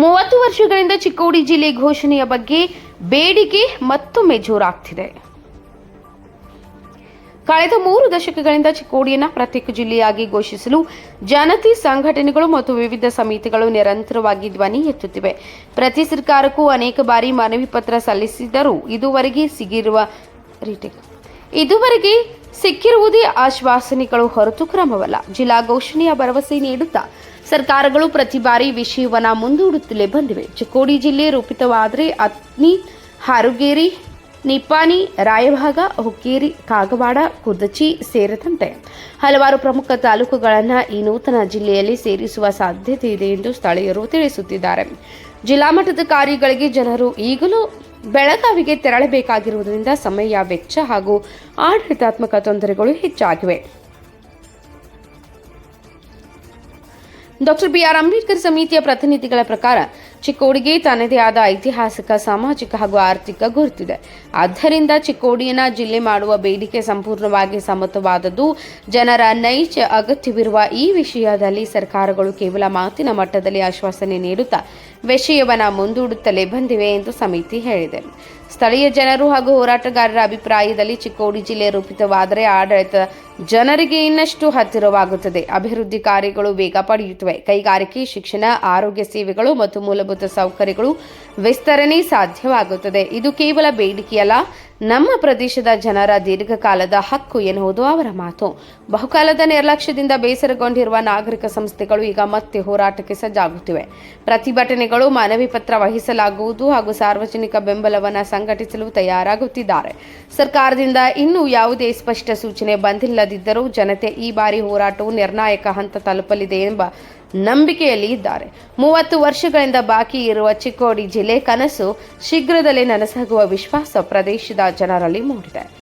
ಮೂವತ್ತು ವರ್ಷಗಳಿಂದ ಚಿಕ್ಕೋಡಿ ಜಿಲ್ಲೆ ಘೋಷಣೆಯ ಬಗ್ಗೆ ಬೇಡಿಕೆ ಮತ್ತೊಮ್ಮೆ ಜೋರಾಗ್ತಿದೆ. ಕಳೆದ ಮೂರು ದಶಕಗಳಿಂದ ಚಿಕ್ಕೋಡಿಯನ್ನು ಪ್ರತ್ಯೇಕ ಜಿಲ್ಲೆಯಾಗಿ ಘೋಷಿಸಲು ಜನತೆ ಸಂಘಟನೆಗಳು ಮತ್ತು ವಿವಿಧ ಸಮಿತಿಗಳು ನಿರಂತರವಾಗಿ ಧ್ವನಿ ಎತ್ತುತ್ತಿವೆ. ಪ್ರತಿ ಸರ್ಕಾರಕ್ಕೂ ಅನೇಕ ಬಾರಿ ಮನವಿ ಪತ್ರ ಸಲ್ಲಿಸಿದರೂ ಇದುವರೆಗೆ ಸಿಗಿರುವ ಇದುವರೆಗೆ ಸಿಕ್ಕಿರುವುದೇ ಆಶ್ವಾಸನೆಗಳು ಹೊರತು ಕ್ರಮವಲ್ಲ. ಜಿಲ್ಲಾ ಘೋಷಣೆಯ ಭರವಸೆ ನೀಡುತ್ತಾ ಸರ್ಕಾರಗಳು ಪ್ರತಿ ಬಾರಿ ವಿಷಯವನ್ನು ಮುಂದೂಡುತ್ತಲೇ ಬಂದಿವೆ. ಚಿಕ್ಕೋಡಿ ಜಿಲ್ಲೆ ರೂಪಿತವಾದರೆ ಅತ್ನಿ ಹಾರುಗೇರಿ ನಿಪ್ಪಾನಿ ರಾಯಭಾಗ, ಹುಕ್ಕೇರಿ, ಕಾಗವಾಡ, ಕುದಚಿ ಸೇರಿದಂತೆ ಹಲವಾರು ಪ್ರಮುಖ ತಾಲೂಕುಗಳನ್ನು ಈ ನೂತನ ಜಿಲ್ಲೆಯಲ್ಲಿ ಸೇರಿಸುವ ಸಾಧ್ಯತೆ ಇದೆ ಎಂದು ಸ್ಥಳೀಯರು ತಿಳಿಸುತ್ತಿದ್ದಾರೆ. ಜಿಲ್ಲಾ ಮಟ್ಟದ ಕಾರ್ಯಗಳಿಗೆ ಜನರು ಈಗಲೂ ಬೆಳಗಾವಿಗೆ ತೆರಳಬೇಕಾಗಿರುವುದರಿಂದ ಸಮಯ ವೆಚ್ಚ ಹಾಗೂ ಆಡಳಿತಾತ್ಮಕ ತೊಂದರೆಗಳು ಹೆಚ್ಚಾಗಿವೆ. ಡಾಕ್ಟರ್ ಬಿಆರ್ ಅಂಬೇಡ್ಕರ್ ಸಮಿತಿಯ ಪ್ರತಿನಿಧಿಗಳ ಪ್ರಕಾರ ಚಿಕ್ಕೋಡಿಗೆ ತನ್ನದೇ ಆದ ಐತಿಹಾಸಿಕ, ಸಾಮಾಜಿಕ ಹಾಗೂ ಆರ್ಥಿಕ ಗುರುತಿದೆ. ಆದ್ದರಿಂದ ಚಿಕ್ಕೋಡಿಯನ್ನ ಜಿಲ್ಲೆ ಮಾಡುವ ಬೇಡಿಕೆ ಸಂಪೂರ್ಣವಾಗಿ ಸಮತವಾದದ್ದು ಜನರ ನೈಜ ಅಗತ್ಯವಿರುವ ಈ ವಿಷಯದಲ್ಲಿ ಸರ್ಕಾರಗಳು ಕೇವಲ ಮಾತಿನ ಮಟ್ಟದಲ್ಲಿ ಆಶ್ವಾಸನೆ ನೀಡುತ್ತಾ, ವಿಷಯವನ್ನು ಮುಂದೂಡುತ್ತಲೇ ಬಂದಿವೆ ಎಂದು ಸಮಿತಿ ಹೇಳಿದೆ. ಸ್ಥಳೀಯ ಜನರು ಹಾಗೂ ಹೋರಾಟಗಾರರ ಅಭಿಪ್ರಾಯದಲ್ಲಿ ಚಿಕ್ಕೋಡಿ ಜಿಲ್ಲೆ ರೂಪಿತವಾದರೆ ಆಡಳಿತ ಜನರಿಗೆ ಇನ್ನಷ್ಟು ಹತ್ತಿರವಾಗುತ್ತದೆ. ಅಭಿವೃದ್ಧಿ ಕಾರ್ಯಗಳು ವೇಗ ಪಡೆಯುತ್ತವೆ. ಕೈಗಾರಿಕೆ, ಶಿಕ್ಷಣ, ಆರೋಗ್ಯ ಸೇವೆಗಳು ಮತ್ತು ಮೂಲಭೂತ ಸೌಕರ್ಯಗಳು ವಿಸ್ತರಣೆ ಸಾಧ್ಯವಾಗುತ್ತದೆ. ಇದು ಕೇವಲ ಬೇಡಿಕೆಯಲ್ಲ ನಮ್ಮ ಪ್ರದೇಶದ ಜನರ ದೀರ್ಘಕಾಲದ ಹಕ್ಕು ಎನ್ನುವುದು ಅವರ ಮಾತು. ಬಹುಕಾಲದ ನಿರ್ಲಕ್ಷ್ಯದಿಂದ ಬೇಸರಗೊಂಡಿರುವ ನಾಗರಿಕ ಸಂಸ್ಥೆಗಳು ಈಗ ಮತ್ತೆ ಹೋರಾಟಕ್ಕೆ ಸಜ್ಜಾಗುತ್ತಿವೆ. ಪ್ರತಿಭಟನೆಗಳು ಮನವಿ ಪತ್ರ ವಹಿಸಲಾಗುವುದು ಹಾಗೂ ಸಾರ್ವಜನಿಕ ಬೆಂಬಲವನ್ನು ಸಂಘಟಿಸಲು ತಯಾರಾಗುತ್ತಿದ್ದಾರೆ. ಸರ್ಕಾರದಿಂದ ಇನ್ನೂ ಯಾವುದೇ ಸ್ಪಷ್ಟ ಸೂಚನೆ ಬಂದಿಲ್ಲದಿದ್ದರೂ ಜನತೆ ಈ ಬಾರಿ ಹೋರಾಟವು ನಿರ್ಣಾಯಕ ಹಂತ ತಲುಪಲಿದೆ ಎಂಬ ನಂಬಿಕೆಯಲ್ಲಿ ಇದ್ದಾರೆ. ಮೂವತ್ತು ವರ್ಷಗಳಿಂದ ಬಾಕಿ ಇರುವ ಚಿಕ್ಕೋಡಿ ಜಿಲ್ಲೆ ಕನಸು ಶೀಘ್ರದಲ್ಲೇ ನನಸಾಗುವ ವಿಶ್ವಾಸ ಪ್ರದೇಶದ ಜನರಲ್ಲಿ ಮೂಡಿದೆ.